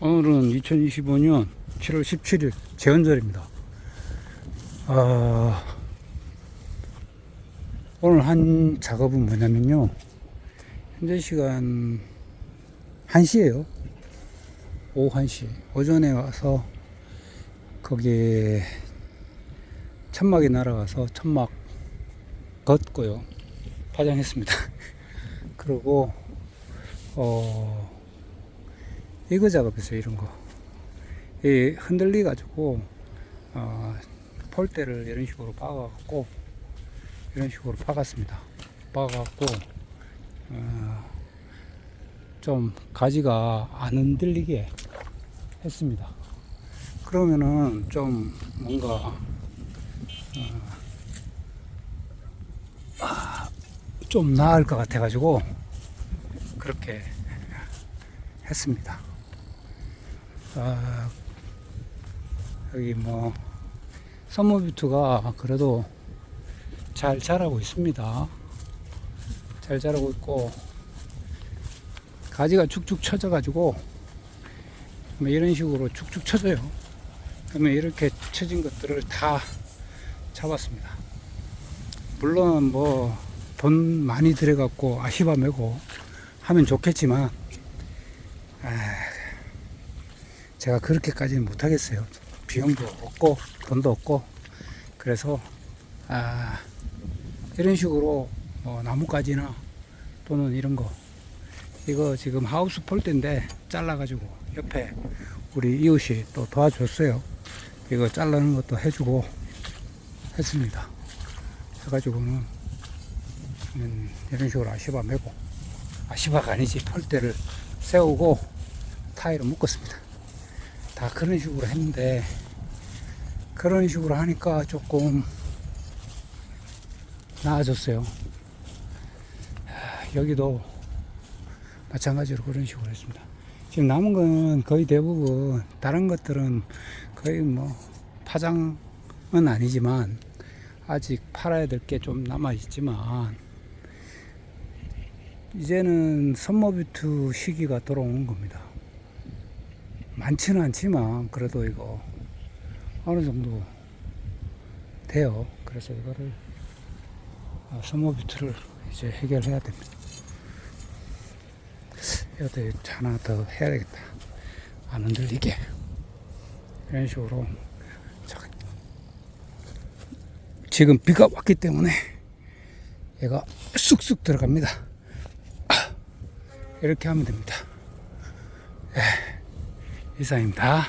오늘은 2025년 7월 17일 제헌절입니다. 아, 오늘 한 작업은 뭐냐면요. 현재 시간 1시에요. 오후 1시. 오전에 와서 거기에 천막이 날아가서 천막 걷고요. 파장했습니다. 그리고 어 이거 작업했어요 이런 거. 이 흔들리 가지고 어, 폴대를 이런 식으로 박아갖고 이런 식으로 박았습니다. 박아갖고 어, 좀 가지가 안 흔들리게 했습니다. 그러면은 좀 뭔가 어, 아, 좀 나을 것 같아가지고 그렇게 했습니다. 아, 여기 뭐 선모뷰트가 그래도 잘 자라고 있습니다. 잘 자라고 있고 가지가 축축 처져가지고 뭐 이런 식으로 축축 처져요. 그러면 이렇게 처진 것들을 다 잡았습니다. 물론 뭐 돈 많이 들여갖고 아시바 메고 하면 좋겠지만 아, 제가 그렇게까지는 못하겠어요. 비용도 없고 돈도 없고 그래서 아, 이런 식으로 뭐 나뭇가지나 또는 이런 거 이거 지금 하우스 폴대인데 잘라가지고 옆에 우리 이웃이 또 도와줬어요. 이거 자르는 것도 해주고 했습니다. 해가지고는 음, 이런 식으로 아시바 메고 아시바가 아니지 폴대를 세우고 타일을 묶었습니다. 다 그런 식으로 했는데 그런 식으로 하니까 조금 나아졌어요. 하, 여기도 마찬가지로 그런 식으로 했습니다. 지금 남은 건 거의 대부분 다른 것들은 거의 뭐 파장은 아니지만 아직 팔아야 될 게 좀 남아 있지만 이제는 선모뷰트 시기가 돌아오는 겁니다. 많지는 않지만 그래도 이거 어느 정도 돼요. 그래서 이거를 아, 선모뷰트를 이제 해결해야 됩니다. 이것도 하나 더 해야 되겠다. 안 흔들리게. 이런 식으로. 자, 지금 비가 왔기 때문에 얘가 쑥쑥 들어갑니다. 아, 이렇게 하면 됩니다. 예, 이상입니다.